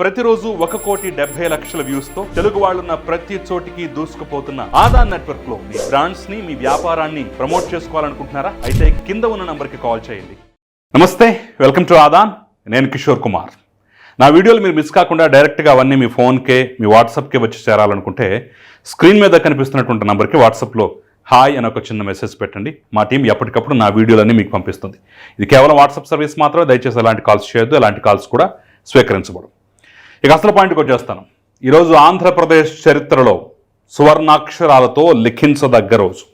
ప్రతిరోజు ఒక కోటి డెబ్బై లక్షల వ్యూస్తో తెలుగు వాళ్ళున్న ప్రతి చోటికి దూసుకుపోతున్న ఆదాన్ నెట్వర్క్లో మీ బ్రాండ్స్ని మీ వ్యాపారాన్ని ప్రమోట్ చేసుకోవాలనుకుంటున్నారా? అయితే కింద ఉన్న నంబర్కి కాల్ చేయండి. నమస్తే వెల్కమ్ టు ఆదాన్. నేను కిషోర్ కుమార్. నా వీడియోలు మీరు మిస్ కాకుండా డైరెక్ట్గా అవన్నీ మీ ఫోన్కే మీ వాట్సాప్కే వచ్చి చేరాలనుకుంటే స్క్రీన్ మీద కనిపిస్తున్నటువంటి నంబర్కి వాట్సాప్లో హాయ్ అని ఒక చిన్న మెసేజ్ పెట్టండి. మా టీం ఎప్పటికప్పుడు నా వీడియోలన్నీ మీకు పంపిస్తుంది. ఇది కేవలం వాట్సాప్ సర్వీస్ మాత్రమే దయచేసి ఎలాంటి కాల్స్ చేయొద్దు ఎలాంటి కాల్స్ కూడా స్వీకరించబడు ఇక అసలు పాయింట్కి వచ్చేస్తాను. ఈరోజు ఆంధ్రప్రదేశ్ చరిత్రలో సువర్ణాక్షరాలతో లిఖించదగ్గ రోజు.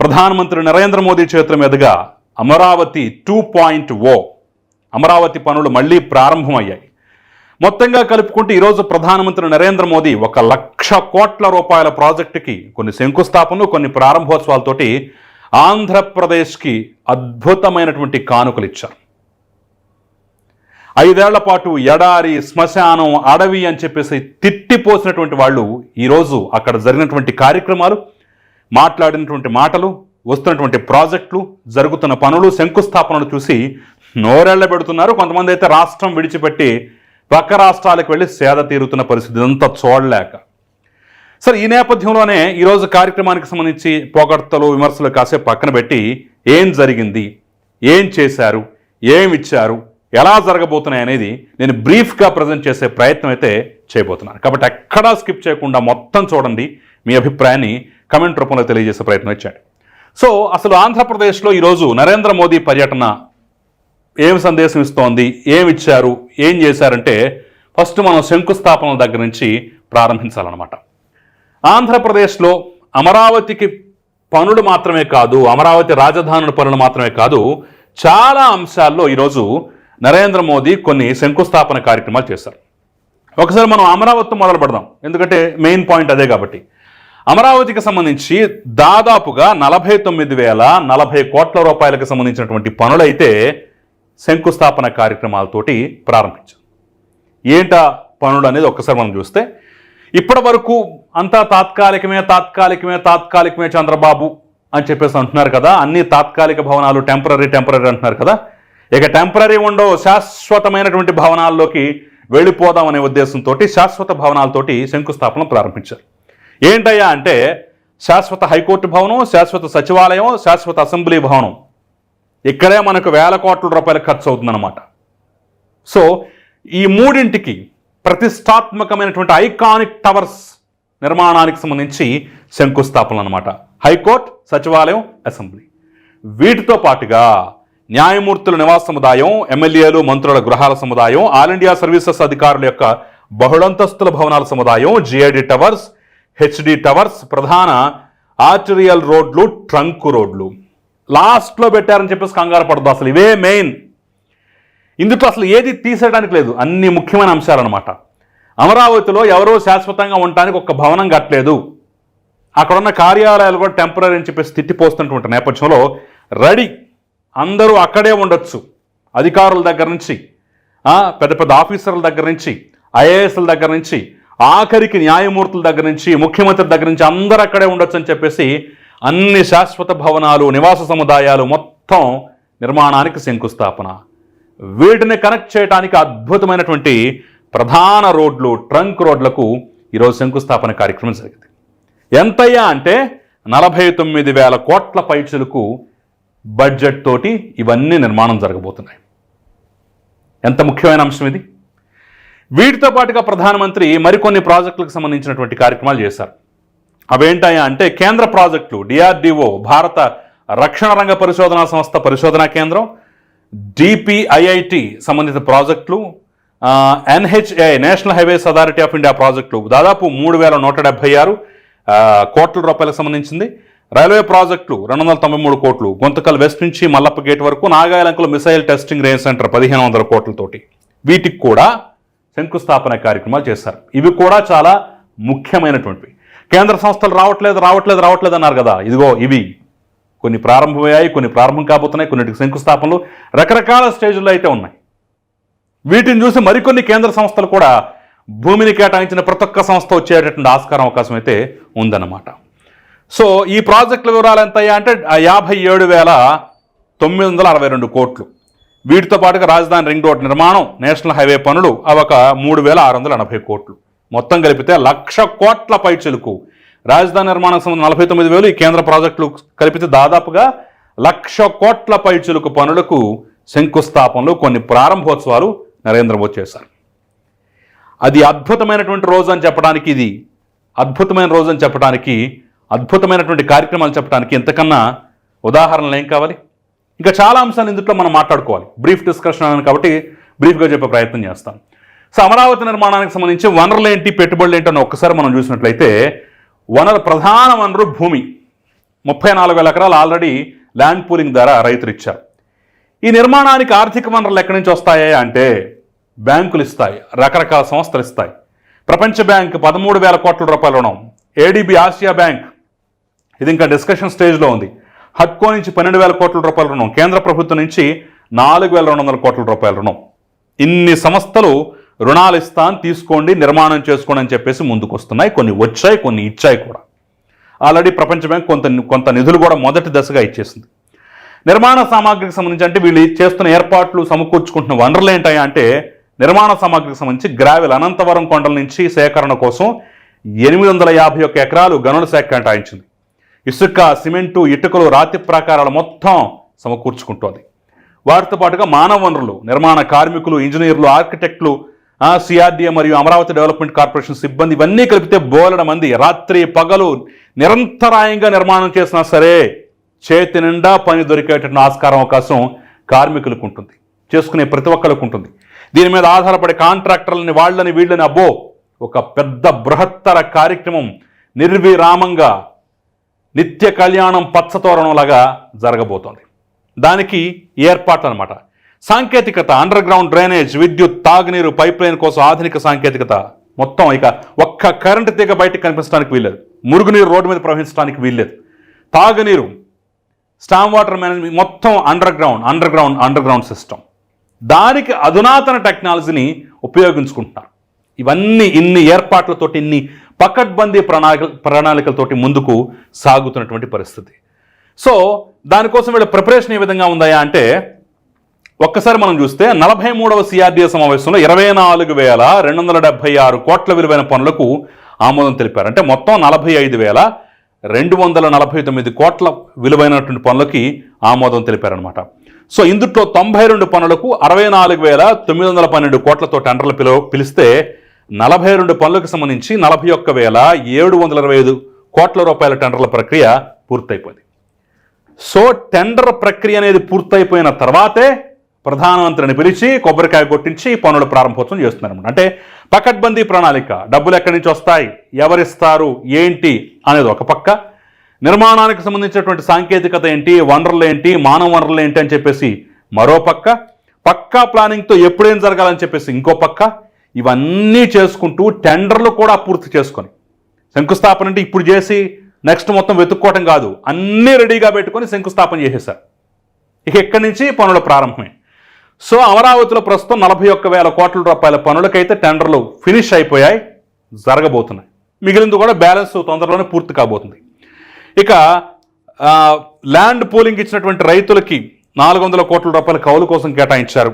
ప్రధానమంత్రి నరేంద్ర మోదీ చేతుల మీదుగా Amaravati two point O Amaravati పనులు మళ్ళీ ప్రారంభమయ్యాయి. మొత్తంగా కలుపుకుంటే ఈరోజు ప్రధానమంత్రి నరేంద్ర మోదీ ఒక లక్ష కోట్ల రూపాయల ప్రాజెక్టుకి కొన్ని శంకుస్థాపనలు కొన్ని ప్రారంభోత్సవాలతోటి ఆంధ్రప్రదేశ్కి అద్భుతమైనటువంటి కానుకలు ఇచ్చారు ఐదేళ్ళ పాటు ఎడారి శ్మశానం అడవి అని చెప్పేసి తిట్టిపోసినటువంటి వాళ్ళు ఈరోజు అక్కడ జరిగినటువంటి కార్యక్రమాలు మాట్లాడినటువంటి మాటలు వస్తున్నటువంటి ప్రాజెక్టులు జరుగుతున్న పనులు శంకుస్థాపనలు చూసి నోరెళ్ళ పెడుతున్నారు. కొంతమంది అయితే రాష్ట్రం విడిచిపెట్టి పక్క రాష్ట్రాలకు వెళ్ళి సేద తీరుతున్న పరిస్థితి అంతా చూడలేక. సరే ఈ నేపథ్యంలోనే ఈరోజు కార్యక్రమానికి సంబంధించి పొగడ్తలు విమర్శలు కాసేపు పక్కన పెట్టి ఏం జరిగింది? ఏం చేశారు? ఏమి ఇచ్చారు? ఎలా జరగబోతున్నాయి అనేది నేను బ్రీఫ్గా ప్రజెంట్ చేసే ప్రయత్నం అయితే చేయబోతున్నాను. కాబట్టి ఎక్కడా స్కిప్ చేయకుండా మొత్తం చూడండి. మీ అభిప్రాయాన్ని కమెంట్ రూపంలో తెలియజేసే ప్రయత్నం ఇచ్చాడు సో అసలు ఆంధ్రప్రదేశ్లో ఈరోజు నరేంద్ర మోదీ పర్యటన ఏం సందేశం ఇస్తోంది? ఏమి ఇచ్చారు? ఏం చేశారంటే ఫస్ట్ మనం శంకుస్థాపనల దగ్గర నుంచి ప్రారంభించాలన్నమాట. ఆంధ్రప్రదేశ్లో అమరావతికి పనులు మాత్రమే కాదు అమరావతి రాజధానుల పనులు మాత్రమే కాదు చాలా అంశాల్లో ఈరోజు నరేంద్ర మోదీ కొన్ని శంకుస్థాపన కార్యక్రమాలు చేశారు. ఒకసారి మనం అమరావతి మొదలు పెడదాం. ఎందుకంటే మెయిన్ పాయింట్ అదే కాబట్టి. అమరావతికి సంబంధించి దాదాపుగా నలభై తొమ్మిది వేల నలభై కోట్ల రూపాయలకు సంబంధించినటువంటి పనులైతే శంకుస్థాపన కార్యక్రమాలతోటి ప్రారంభించారు. ఏంటా పనులు అనేది ఒక్కసారి మనం చూస్తే ఇప్పటి వరకు అంతా తాత్కాలికమే తాత్కాలికమే తాత్కాలికమే చంద్రబాబు అని చెప్పేసి అంటున్నారు కదా అన్ని తాత్కాలిక భవనాలు టెంపరీ టెంపరీ అంటున్నారు కదా ఇక టెంపరీ ఉండవు శాశ్వతమైనటువంటి భవనాల్లోకి వెళ్ళిపోదామనే ఉద్దేశంతో శాశ్వత భవనాలతోటి శంకుస్థాపన ప్రారంభించారు. ఏంటయ్యా అంటే శాశ్వత హైకోర్టు భవనం శాశ్వత సచివాలయం శాశ్వత అసెంబ్లీ భవనం. ఇక్కడే మనకు వేల కోట్ల రూపాయలు ఖర్చు అవుతుందన్నమాట. సో ఈ మూడింటికి ప్రతిష్టాత్మకమైనటువంటి ఐకానిక్ టవర్స్ నిర్మాణానికి సంబంధించి శంకుస్థాపనలు అనమాట హైకోర్టు సచివాలయం అసెంబ్లీ. వీటితో పాటుగా న్యాయమూర్తుల నివాస సముదాయం ఎమ్మెల్యేలు మంత్రుల గృహాల సముదాయం ఆల్ ఇండియా సర్వీసెస్ అధికారుల యొక్క బహుళంతస్తుల భవనాల సముదాయం జిఐడి టవర్స్ హెచ్డి టవర్స్ ప్రధాన ఆర్టరియల్ రోడ్లు ట్రంక్ రోడ్లు. లాస్ట్లో పెట్టారని చెప్పేసి కంగారు పడదు అసలు ఇవే మెయిన్. ఇందులో అసలు ఏది తీసేయడానికి లేదు అన్ని ముఖ్యమైన అంశాలన్నమాట అమరావతిలో ఎవరో శాశ్వతంగా ఉండటానికి ఒక భవనం కట్టలేదు. అక్కడ ఉన్న కార్యాలయాలు కూడా టెంపరీ అని చెప్పేసి తిట్టిపోస్తున్నటువంటి నేపథ్యంలో రెడీ అందరూ అక్కడే ఉండొచ్చు. అధికారుల దగ్గర నుంచి పెద్ద పెద్ద ఆఫీసర్ల దగ్గర నుంచి ఐఏఎస్ల దగ్గర నుంచి ఆఖరికి న్యాయమూర్తుల దగ్గర నుంచి ముఖ్యమంత్రి దగ్గర నుంచి అందరూ అక్కడే ఉండొచ్చు అని చెప్పేసి అన్ని శాశ్వత భవనాలు నివాస సముదాయాలు మొత్తం నిర్మాణానికి శంకుస్థాపన. వీటిని కనెక్ట్ చేయడానికి అద్భుతమైనటువంటి ప్రధాన రోడ్లు ట్రంక్ రోడ్లకు ఈరోజు శంకుస్థాపన కార్యక్రమం జరిగింది. ఎంతయ్యా అంటే నలభై తొమ్మిది వేల కోట్ల పైచులకు బడ్జెట్ తోటి ఇవన్నీ నిర్మాణం జరగబోతున్నాయి. ఎంత ముఖ్యమైన అంశం ఇది? వీటితో పాటుగా ప్రధానమంత్రి మరికొన్ని ప్రాజెక్టులకు సంబంధించినటువంటి కార్యక్రమాలు చేశారు. అవేంటాయా అంటే కేంద్ర ప్రాజెక్టులు డిఆర్డిఓ భారత రక్షణ రంగ పరిశోధనా సంస్థ పరిశోధనా కేంద్రం డిపిఐఐటి సంబంధిత ప్రాజెక్టులు NHA national highways authority of India ప్రాజెక్టులు దాదాపు మూడు వేల నూట డెబ్బై ఆరు కోట్ల రూపాయలకు సంబంధించింది. రైల్వే ప్రాజెక్టులు రెండు వందల తొంభై మూడు కోట్లు గుంతకల్ వెస్ట్ నుంచి మల్లప్ప గేట్ వరకు నాగాయలంకలో మిసైల్ టెస్టింగ్ రేంజ్ సెంటర్ పదిహేను వందల కోట్లతోటి. వీటికి కూడా శంకుస్థాపన కార్యక్రమాలు చేశారు. ఇవి కూడా చాలా ముఖ్యమైనటువంటివి. కేంద్ర సంస్థలు రావట్లేదు రావట్లేదు రావట్లేదు అన్నారు కదా. ఇదిగో ఇవి. కొన్ని ప్రారంభమయ్యాయి కొన్ని ప్రారంభం కాబోతున్నాయి కొన్నిటికి శంకుస్థాపనలు రకరకాల స్టేజ్లో అయితే ఉన్నాయి. వీటిని చూసి మరికొన్ని కేంద్ర సంస్థలు కూడా భూమిని కేటాయించిన ప్రతి ఒక్క సంస్థ వచ్చేటటువంటి ఆస్కారం అవకాశం అయితే ఉందన్నమాట. సో ఈ ప్రాజెక్టుల వివరాలు ఎంతయ్యా అంటే యాభై ఏడు వేల తొమ్మిది వందల అరవై రెండు కోట్లు. వీటితో పాటుగా రాజధాని రింగ్ రోడ్ నిర్మాణం నేషనల్ హైవే పనులు అవి ఒక మూడు వేల ఆరు వందల ఎనభై కోట్లు. మొత్తం కలిపితే లక్ష కోట్ల పైచిలుకు రాజధాని నిర్మాణం సంబంధించిన నలభై తొమ్మిది వేలు ఈ కేంద్ర ప్రాజెక్టులు కలిపితే దాదాపుగా లక్ష కోట్ల పైచిలుకు పనులకు శంకుస్థాపనలు కొన్ని ప్రారంభోత్సవాలు నరేంద్ర మోదీ చేశారు. అది అద్భుతమైనటువంటి రోజు అని చెప్పడానికి ఇది అద్భుతమైన రోజు అని చెప్పడానికి అద్భుతమైనటువంటి కార్యక్రమాలు చెప్పడానికి ఎంతకన్నా ఉదాహరణలు ఏం కావాలి? ఇంకా చాలా అంశాలు ఇందులో మనం మాట్లాడుకోవాలి. బ్రీఫ్ డిస్కషన్ అని కాబట్టి బ్రీఫ్గా చెప్పే ప్రయత్నం చేస్తాం. సో అమరావతి నిర్మాణానికి సంబంధించి వనరులు ఏంటి పెట్టుబడులు ఏంటి అని ఒక్కసారి మనం చూసినట్లయితే వనరు ప్రధాన వనరు భూమి. ముప్పై నాలుగు వేల ఎకరాలు ఆల్రెడీ ల్యాండ్ పూలింగ్ ద్వారా రైతులు ఇచ్చారు. ఈ నిర్మాణానికి ఆర్థిక వనరులు ఎక్కడి నుంచి వస్తాయి అంటే బ్యాంకులు ఇస్తాయి రకరకాల సంస్థలు ఇస్తాయి. ప్రపంచ బ్యాంక్ పదమూడు వేల కోట్ల రూపాయల రుణం ఏడిబి ఆసియా బ్యాంక్ ఇది ఇంకా డిస్కషన్ స్టేజ్లో ఉంది. హడ్కో నుంచి పన్నెండు వేల కోట్ల రూపాయల రుణం కేంద్ర ప్రభుత్వం నుంచి నాలుగు వేల రెండు వందల కోట్ల రూపాయల రుణం. ఇన్ని సంస్థలు రుణాలు ఇస్తాను తీసుకోండి నిర్మాణం చేసుకోండి అని చెప్పేసి ముందుకు వస్తున్నాయి. కొన్ని వచ్చాయి కొన్ని ఇచ్చాయి కూడా. ఆల్రెడీ ప్రపంచ బ్యాంక్ కొంత కొంత నిధులు కూడా మొదటి దశగా ఇచ్చేసింది. నిర్మాణ సామాగ్రికి సంబంధించి అంటే వీళ్ళు చేస్తున్న ఏర్పాట్లు సమకూర్చుకుంటున్న వనరులు ఏంటాయి అంటే నిర్మాణ సామాగ్రికి సంబంధించి గ్రావెల్ అనంతవరం కొండల నుంచి సేకరణ కోసం ఎనిమిది వందల యాభై ఒక్క ఎకరాలు గనుల శాఖ కేటాయించింది. ఇసుక సిమెంటు ఇటుకలు రాతి ప్రాకారాలు మొత్తం సమకూర్చుకుంటోంది. వాటితో పాటుగా మానవ వనరులు నిర్మాణ కార్మికులు ఇంజనీర్లు ఆర్కిటెక్టులు సిఆర్డీఏ మరియు అమరావతి డెవలప్మెంట్ కార్పొరేషన్ సిబ్బంది ఇవన్నీ కలిపితే బోలెడ మంది. రాత్రి పగలు నిరంతరాయంగా నిర్మాణం చేసినా సరే చేతి నిండా పని దొరికేటటువంటి ఆస్కారం అవకాశం కార్మికులకు ఉంటుంది. చేసుకునే ప్రతి ఒక్కరికి ఉంటుంది. దీని మీద ఆధారపడే కాంట్రాక్టర్లని వాళ్ళని వీళ్ళని అబ్బో ఒక పెద్ద బృహత్తర కార్యక్రమం నిర్విరామంగా నిత్య కళ్యాణం పచ్చతోరణంలాగా జరగబోతోంది. దానికి ఏర్పాట్లు అనమాట సాంకేతికత అండర్ గ్రౌండ్ డ్రైనేజ్ విద్యుత్ తాగునీరు పైప్ లైన్ కోసం ఆధునిక సాంకేతికత మొత్తం ఇక ఒక్క కరెంటు తీగ బయటకు కనిపించడానికి వీల్లేదు. మురుగునీరు రోడ్డు మీద ప్రవహించడానికి వీల్లేదు. తాగునీరు స్టామ్ వాటర్ మేనేజ్మెంట్ మొత్తం under ground under ground under ground system దానికి అధునాతన టెక్నాలజీని ఉపయోగించుకుంటున్నారు. ఇవన్నీ ఇన్ని ఏర్పాట్లతోటి ఇన్ని పకడ్బందీ ప్రణాళిక ప్రణాళికలతోటి ముందుకు సాగుతున్నటువంటి పరిస్థితి. సో దానికోసం వీళ్ళ ప్రిపరేషన్ ఏ విధంగా ఉందాయా అంటే ఒక్కసారి మనం చూస్తే నలభై మూడవ సిఆర్డీఏ సమావేశంలో ఇరవై నాలుగు వేల రెండు వందల డెబ్బై ఆరు కోట్ల విలువైన పనులకు ఆమోదం తెలిపారు. అంటే మొత్తం నలభై ఐదు వేల రెండు వందల నలభై తొమ్మిది కోట్ల విలువైనటువంటి పనులకి ఆమోదం తెలిపారనమాట సో ఇందుట్లో తొంభై రెండు పనులకు అరవై నాలుగు వేల తొమ్మిది వందల పన్నెండు కోట్లతో టెండర్లు పిలువ పిలిస్తే నలభై రెండు పనులకు సంబంధించి నలభై ఒక్క వేల ఏడు వందల ఇరవై ఐదు కోట్ల రూపాయల టెండర్ల ప్రక్రియ పూర్తయిపోయింది. సో టెండర్ ప్రక్రియ అనేది పూర్తయిపోయిన తర్వాతే ప్రధానమంత్రిని పిలిచి కొబ్బరికాయ కొట్టించి పనుల ప్రారంభోత్సవం చేస్తున్నారన్నమాట. అంటే పకడ్బందీ ప్రణాళిక డబ్బులు ఎక్కడి నుంచి వస్తాయి ఎవరిస్తారు ఏంటి అనేది ఒక పక్క. నిర్మాణానికి సంబంధించినటువంటి సాంకేతికత ఏంటి వనరులు ఏంటి మానవ వనరులు ఏంటి అని చెప్పేసి మరో పక్క. పక్కా ప్లానింగ్తో ఎప్పుడేం జరగాలని చెప్పేసి ఇంకో పక్క. ఇవన్నీ చేసుకుంటూ టెండర్లు కూడా పూర్తి చేసుకొని శంకుస్థాపన అంటే ఇప్పుడు చేసి నెక్స్ట్ మొత్తం వెతుక్కోవటం కాదు అన్నీ రెడీగా పెట్టుకొని శంకుస్థాపన చేసేసారు ఇక ఎక్కడి నుంచి పనులు ప్రారంభమే. సో అమరావతిలో ప్రస్తుతం నలభై ఒక్క వేల కోట్ల రూపాయల పనులకైతే టెండర్లు ఫినిష్ అయిపోయాయి జరగబోతున్నాయి. మిగిలింది కూడా బ్యాలెన్స్ తొందరలోనే పూర్తి కాబోతుంది. ఇక ల్యాండ్ పూలింగ్ ఇచ్చినటువంటి రైతులకి నాలుగు వందల కోట్ల రూపాయల కౌలు కోసం కేటాయించారు.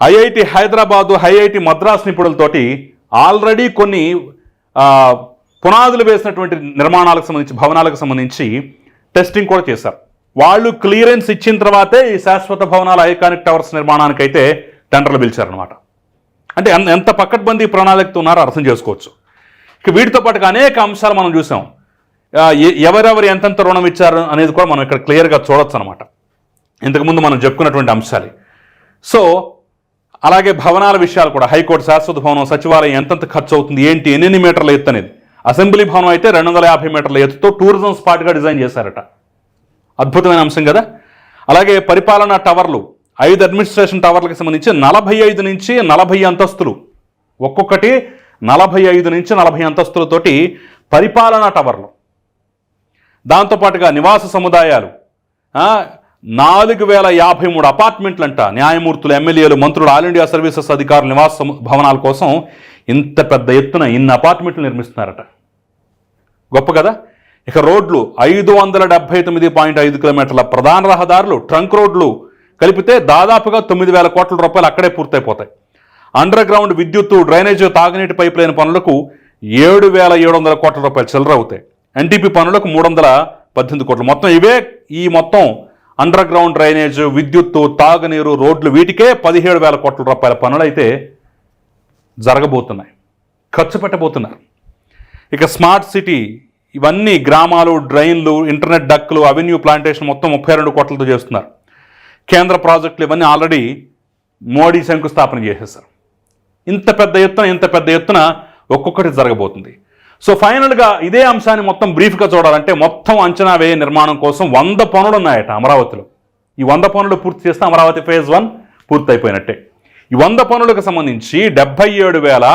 ఐఐటి హైదరాబాదు ఐఐటి మద్రాస్ నిపుణులతోటి ఆల్రెడీ కొన్ని పునాదులు వేసినటువంటి నిర్మాణాలకు సంబంధించి భవనాలకు సంబంధించి టెస్టింగ్ కూడా చేశారు. వాళ్ళు క్లియరెన్స్ ఇచ్చిన తర్వాతే ఈ శాశ్వత భవనాల ఐకానిక్ టవర్స్ నిర్మాణానికైతే టెండర్లు పిలిచారనమాట అంటే ఎంత పక్కడ్బందీ ప్రణాళికతో ఉన్నారో అర్థం చేసుకోవచ్చు. ఇక వీటితో పాటుగా అనేక అంశాలు మనం చూసాం. ఎవరెవరు ఎంతెంత రుణం ఇచ్చారు అనేది కూడా మనం ఇక్కడ క్లియర్గా చూడొచ్చు అనమాట ఇంతకుముందు మనం చెప్పుకున్నటువంటి అంశాలు. సో అలాగే భవనాల విషయాలు కూడా. హైకోర్టు శాశ్వత భవనం సచివాలయం ఎంతెంత ఖర్చు అవుతుంది ఏంటి ఎన్ని మీటర్ల ఎత్తు అనేది. అసెంబ్లీ భవనం అయితే రెండు వందల యాభై మీటర్ల ఎత్తుతో టూరిజం స్పాట్గా డిజైన్ చేశారట. అద్భుతమైన అంశం కదా? అలాగే పరిపాలనా టవర్లు ఐదు అడ్మినిస్ట్రేషన్ టవర్లకు సంబంధించి నలభై ఐదు నుంచి నలభై అంతస్తులు. ఒక్కొక్కటి నలభై ఐదు నుంచి నలభై అంతస్తులతోటి పరిపాలనా టవర్లు. దాంతోపాటుగా నివాస సముదాయాలు నాలుగు వేల యాభై మూడు అపార్ట్మెంట్లు అంట న్యాయమూర్తులు ఎమ్మెల్యేలు మంత్రులు ఆల్ ఇండియా సర్వీసెస్ అధికారులు నివాస భవనాల కోసం ఇంత పెద్ద ఎత్తున ఇన్ని అపార్ట్మెంట్లు నిర్మిస్తున్నారట. గొప్ప కదా? ఇక రోడ్లు ఐదు వందల డెబ్బై తొమ్మిది పాయింట్ ఐదు కిలోమీటర్ల ప్రధాన రహదారులు ట్రంక్ రోడ్లు కలిపితే దాదాపుగా తొమ్మిది వేల కోట్ల రూపాయలు అక్కడే పూర్తయిపోతాయి. అండర్ గ్రౌండ్ విద్యుత్తు డ్రైనేజ్ తాగునీటి పైప్ లైన్ పనులకు ఏడు వేల ఏడు వందల కోట్ల రూపాయలు చిల్లర అవుతాయి. ఎన్టీపీ పనులకు మూడు వందల పద్దెనిమిది కోట్లు. మొత్తం ఇవే ఈ మొత్తం అండర్ గ్రౌండ్ డ్రైనేజ్ విద్యుత్తు తాగునీరు రోడ్లు వీటికే పదిహేడు వేల కోట్ల రూపాయల పనులు అయితే జరగబోతున్నాయి. ఖర్చు పెట్టబోతున్నారు. ఇక స్మార్ట్ సిటీ ఇవన్నీ గ్రామాలు డ్రైన్లు ఇంటర్నెట్ డక్కులు అవెన్యూ ప్లాంటేషన్ మొత్తం ముప్పై రెండు కోట్లతో చేస్తున్నారు. కేంద్ర ప్రాజెక్టులు ఇవన్నీ ఆల్రెడీ మోడీ శంకుస్థాపన చేసేసారు ఇంత పెద్ద ఎత్తున ఇంత పెద్ద ఎత్తున ఒక్కొక్కటి జరగబోతుంది. సో ఫైనల్గా ఇదే అంశాన్ని మొత్తం బ్రీఫ్గా చూడాలంటే మొత్తం అంచనా వ్యయ నిర్మాణం కోసం వంద పనులు ఉన్నాయట అమరావతిలో. ఈ వంద పనులు పూర్తి చేస్తే అమరావతి ఫేజ్ వన్ పూర్తయిపోయినట్టే. ఈ వంద పనులకు సంబంధించి డెబ్బై ఏడు వేల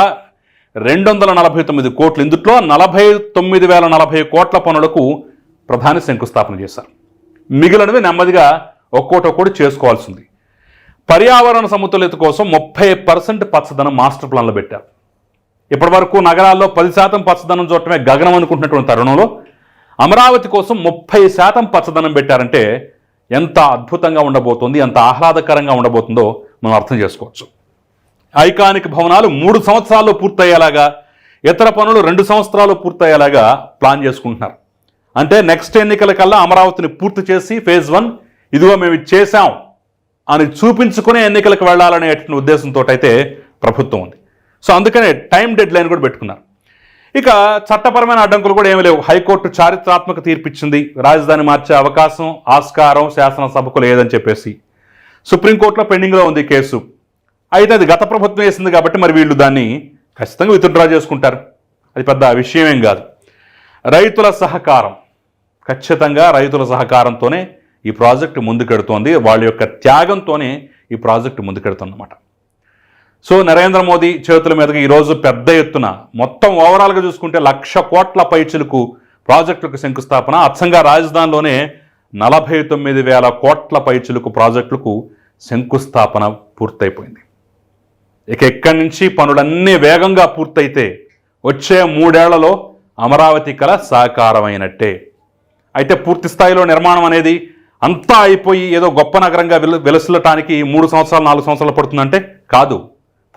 రెండు వందల నలభై తొమ్మిది కోట్లు ఇందుట్లో నలభై తొమ్మిది వేల నలభై కోట్ల పనులకు ప్రధాని శంకుస్థాపన చేశారు. మిగిలినవి నెమ్మదిగా ఒక్కోటి ఒక్కోటి చేసుకోవాల్సింది. పర్యావరణ సమతుల్యత కోసం ముప్పై పర్సెంట్ పచ్చదనం మాస్టర్ ప్లాన్లో పెట్టారు. ఇప్పటి వరకు నగరాల్లో పది శాతం పచ్చదనం చూడటమే గగనం అనుకుంటున్నటువంటి తరుణంలో అమరావతి కోసం ముప్పై శాతం పచ్చదనం పెట్టారంటే ఎంత అద్భుతంగా ఉండబోతుంది ఎంత ఆహ్లాదకరంగా ఉండబోతుందో మనం అర్థం చేసుకోవచ్చు. ఐకానిక్ భవనాలు మూడు సంవత్సరాల్లో పూర్తయ్యేలాగా ఇతర పనులు రెండు సంవత్సరాలు పూర్తయ్యేలాగా ప్లాన్ చేసుకుంటున్నారు. అంటే నెక్స్ట్ ఎన్నికల కల్లా అమరావతిని పూర్తి చేసి ఫేజ్ వన్ ఇదిగో మేము చేశాం అని చూపించుకునే ఎన్నికలకు వెళ్ళాలనేటువంటి ఉద్దేశంతో అయితే ప్రభుత్వం ఉంది. సో అందుకనే టైం డెడ్ లైన్ కూడా పెట్టుకున్నారు. ఇక చట్టపరమైన అడ్డంకులు కూడా ఏమీ లేవు. హైకోర్టు చారిత్రాత్మక తీర్పిచ్చింది. రాజధాని మార్చే అవకాశం ఆస్కారం శాసనసభకు లేదని చెప్పేసి. సుప్రీంకోర్టులో పెండింగ్లో ఉంది కేసు. అయితే అది గత ప్రభుత్వం వేసింది కాబట్టి మరి వీళ్ళు దాన్ని ఖచ్చితంగా విత్డ్రా చేసుకుంటారు. అది పెద్ద విషయమేం కాదు. రైతుల సహకారం. ఖచ్చితంగా రైతుల సహకారంతోనే ఈ ప్రాజెక్టు ముందుకెడుతోంది. వాళ్ళ యొక్క త్యాగంతోనే ఈ ప్రాజెక్టు ముందుకెడుతుందన్నమాట. సో నరేంద్ర మోదీ చేతుల మీదుగా ఈరోజు పెద్ద ఎత్తున మొత్తం ఓవరాల్గా చూసుకుంటే లక్ష కోట్ల పైచులకు ప్రాజెక్టులకు శంకుస్థాపన. అచ్చంగా రాజధానిలోనే నలభై తొమ్మిది వేల కోట్ల పైచులకు ప్రాజెక్టులకు శంకుస్థాపన పూర్తయిపోయింది. ఇక ఎక్కడి నుంచి పనులన్నీ వేగంగా పూర్తయితే వచ్చే మూడేళ్ళలో అమరావతి కళ సాకారమైనట్టే. అయితే పూర్తి స్థాయిలో నిర్మాణం అనేది అంతా అయిపోయి ఏదో గొప్ప నగరంగా విల వెలుసలటానికి మూడు సంవత్సరాలు నాలుగు సంవత్సరాలు పడుతుందంటే కాదు.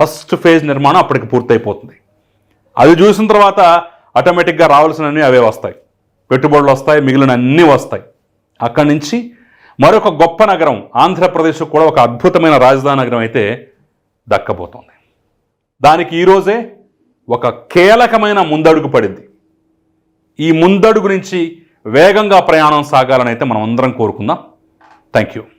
ఫస్ట్ ఫేజ్ నిర్మాణం అప్పటికి పూర్తయిపోతుంది. అది చూసిన తర్వాత ఆటోమేటిక్గా రావాల్సినవి అవే వస్తాయి. పెట్టుబడులు వస్తాయి మిగిలిన అన్నీ వస్తాయి. అక్కడి నుంచి మరొక గొప్ప నగరం ఆంధ్రప్రదేశ్ కూడా ఒక అద్భుతమైన రాజధాని నగరం అయితే దక్కబోతోంది. దానికి ఈరోజే ఒక కీలకమైన ముందడుగు పడింది. ఈ ముందడుగు నుంచి వేగంగా ప్రయాణం సాగాలని అయితే మనం అందరం కోరుకుందాం. Thank you